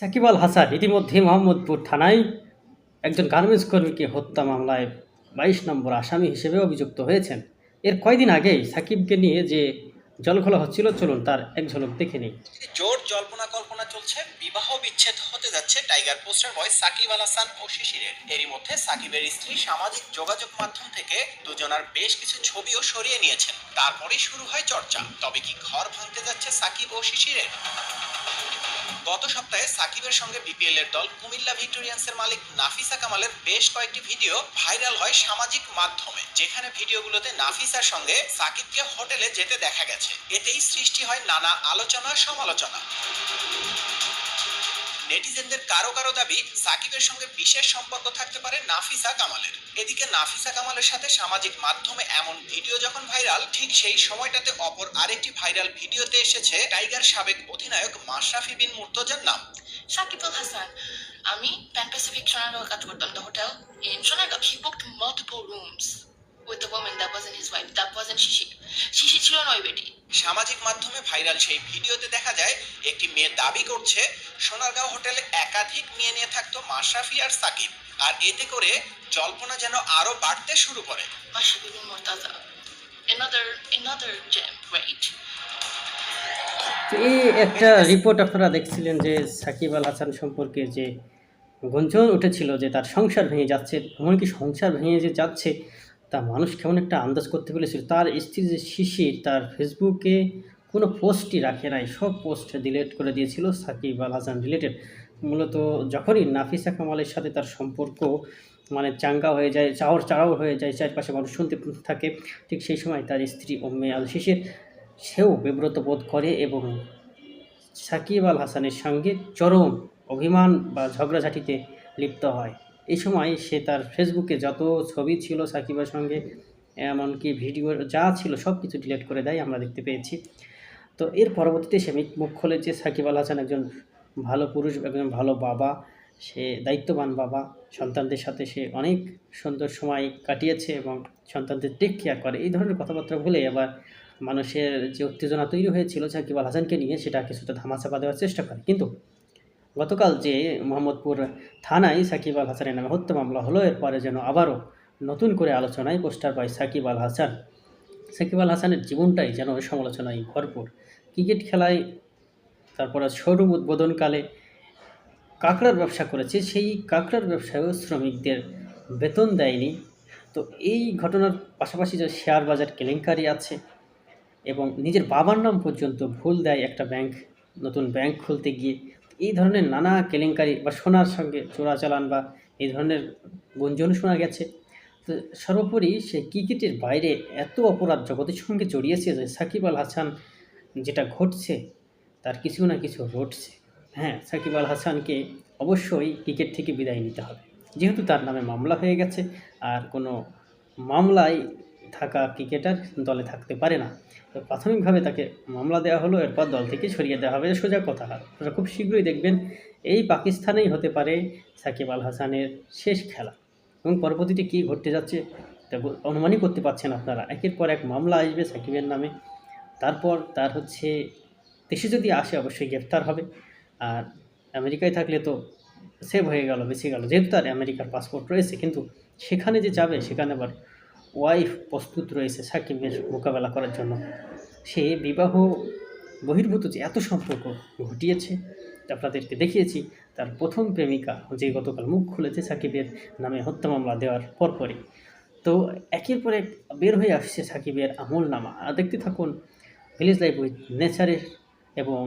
সাকিব আল হাসান ইতিমধ্যে মোহাম্মদপুর থানায় একজন গার্মেন্টস কর্মীকে হত্যা মামলায় বাইশ নম্বর আসামি হিসেবে অভিযুক্ত হয়েছেন। এর কয়দিন আগেই সাকিবকে নিয়ে যে জলঘোলা হচ্ছিল, চলুন তার এক ঝলক দেখে নিই। জোর জল্পনা কল্পনা চলছে, বিবাহ বিচ্ছেদ হতে যাচ্ছে tiger poster boy Shakib Al Hasan ও শিশিরের। এরই মধ্যে সাকিবের স্ত্রী সামাজিক যোগাযোগ মাধ্যম থেকে দুজনার বেশ কিছু ছবিও সরিয়ে নিয়েছেন। তারপরেই শুরু হয় চর্চা। তবে কি ঘর ভাঙতে যাচ্ছে সাকিব ও শিশিরের? গত সপ্তাহে সাকিবের সঙ্গে বিপিএল এর দল কুমিল্লা ভিক্টোরিয়ান্সের মালিক নাফিসা কামালের বেশ কয়েকটি ভিডিও ভাইরাল হয় সামাজিক মাধ্যমে, যেখানে ভিডিওগুলোতে নাফিসার সঙ্গে সাকিবকে হোটেলে যেতে দেখা গেছে। এতেই সৃষ্টি হয় নানা আলোচনা সমালোচনা নেটিজেনদের কারও কারও দাবি সাকিবের সঙ্গে বিশেষ সম্পর্ক থাকতে পারে নাফিসা কামালের এদিকে নাফিসা কামালের সাথে সামাজিক মাধ্যমে এমন ভিডিও যখন ভাইরাল, ঠিক সেই সময়টাতে অপর আরেকটি ভাইরাল ভিডিওতে এসেছে টাইগার সাবেক অধিনায়ক মাশরাফি বিন মুর্তজার নাম Al Hassan. আমি Pan Pacific Sonaga কাজ করতাম the hotel in Sonaga. He booked multiple rooms with the woman that wasn't his wife. That wasn't Shishi. Shishi ছিল নয় বেটি সামাজিক মাধ্যমে ভাইরাল সেই ভিডিওতে দেখা যায় একটি মেয়ে দাবি করছে সোনারগাঁও হোটেলে একাধিক মেয়ে নিয়ে থাকতো মাশরাফি আর সাকিব আর এতে করে জল্পনা যেন আরও বাড়তে শুরু করে। এই একটা রিপোর্ট আপনারা দেখছিলেন যে সাকিব আল হাসান সম্পর্কে যে গুঞ্জন উঠেছিল যে তার সংসার ভেঙে যাচ্ছে এমনকি সংসার ভেঙে যে যাচ্ছে তা মানুষ কেমন একটা আন্দাজ করতে পেরেছিল? তার স্ত্রী যে শিশির, তার ফেসবুকে কোনো পোস্টই রাখে নাই। সব পোস্ট ডিলিট করে দিয়েছিল সাকিব আল হাসান রিলেটেড মূলত যখনই নাফিসা কামালের সাথে তার সম্পর্ক মানে চাঙ্গা হয়ে যায় চাওয়ার চাড়াও হয়ে যায়, চারপাশে মানুষ শুনতে থাকে, ঠিক সেই সময় তার স্ত্রী ওম্মে আল শিশির, সেও বিব্রত বোধ করে এবং সাকিব আল হাসানের সঙ্গে চরম অভিমান বা ঝগড়াঝাটিতে লিপ্ত হয়। এই সময় সে তার ফেসবুকে যত ছবি ছিল সাকিবের সঙ্গে, এমনকি ভিডিও যা ছিল সব কিছু ডিলিট করে দেয়, আমরা দেখতে পেয়েছি। তো এর পরবর্তীতে সে মুখ- খোলে যে সাকিব আল হাসান একজন ভালো পুরুষ, একজন ভালো বাবা, সে দায়িত্ববান বাবা, সন্তানদের সাথে সে অনেক সুন্দর সময় কাটিয়েছে এবং সন্তানদের টেক কেয়ার করে। এই ধরনের কথাবার্তা বলে আবার মানুষের যে উত্তেজনা তৈরি হয়েছিল সাকিব আল হাসানকে নিয়ে, সেটা কিছুটা ধামাচাপা দেওয়ার চেষ্টা করে। কিন্তু গতকাল যে মোহাম্মদপুর থানায় সাকিব আল হাসানের নামে হত্যা মামলা হলো, এরপরে যেন আবারও নতুন করে আলোচনায় পোস্টার পায় সাকিব আল হাসান। সাকিব আল হাসানের জীবনটাই যেন সমালোচনায় ভরপুর। ক্রিকেট খেলায় তারপরে শোরুম উদ্বোধনকালে কাঁকড়ার ব্যবসা করেছে, সেই কাঁকড়ার ব্যবসায়ও শ্রমিকদের বেতন দেয়নি। তো এই ঘটনার পাশাপাশি যে শেয়ার বাজার কেলেঙ্কারি আছে এবং নিজের বাবার নাম পর্যন্ত ভুল দেয় একটা ব্যাংক, নতুন ব্যাংক খুলতে গিয়ে এই ধরনের নানা কেলেঙ্কারি বা সোনার সঙ্গে চোরাচালান বা এই ধরনের গুঞ্জন শোনা গেছে। তো সর্বোপরি সে ক্রিকেটের বাইরে এত অপরাধ জগতের সঙ্গে জড়িয়েছে যে সাকিব আল হাসান যেটা ঘটছে, তার কিছু না কিছু ঘটছে হ্যাঁ সাকিব আল হাসানকে অবশ্যই ক্রিকেট থেকে বিদায় নিতে হবে। যেহেতু তার নামে মামলা হয়ে গেছে, আর কোনো মামলায় থাকা ক্রিকেটার দলে থাকতে পারে না। তো প্রাথমিকভাবে তাকে মামলা দেওয়া হলো, এরপর দল থেকে সরিয়ে দেওয়া হবে। সোজা কথা আপনারা খুব শীঘ্রই দেখবেন, এই পাকিস্তানেই হতে পারে সাকিব আল হাসানের শেষ খেলা। এবং পরবর্তীতে কী ঘটতে যাচ্ছে, তা অনুমানই করতে পারছেন আপনারা। একের পর এক মামলা আসবে সাকিবের নামে। তারপর তার হচ্ছে, দেশে যদি আসে অবশ্যই গ্রেপ্তার হবে। আর আমেরিকায় থাকলে তো সেভ হয়ে গেল, বেঁচে গেল। যেহেতু তার আমেরিকার পাসপোর্ট রয়েছে, কিন্তু সেখানে যে যাবে, সেখানে আবার ওয়াইফ প্রস্তুত রয়েছে সাকিবের মোকাবেলা করার জন্য। সে বিবাহ বহির্ভূত যে এত সম্পর্ক ঘটিয়েছে, আপনাদেরকে দেখিয়েছি, তার প্রথম প্রেমিকা যে গতকাল মুখ খুলেছে সাকিবের নামে হত্যা মামলা দেওয়ার পরপরই। তো একের পর এক বের হয়ে আসছে সাকিবের আমল নামা। দেখতে থাকুন ভিলেজ লাইফ উইথ নেচারের এবং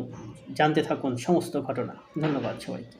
জানতে থাকুন সমস্ত ঘটনা। ধন্যবাদ সবাইকে।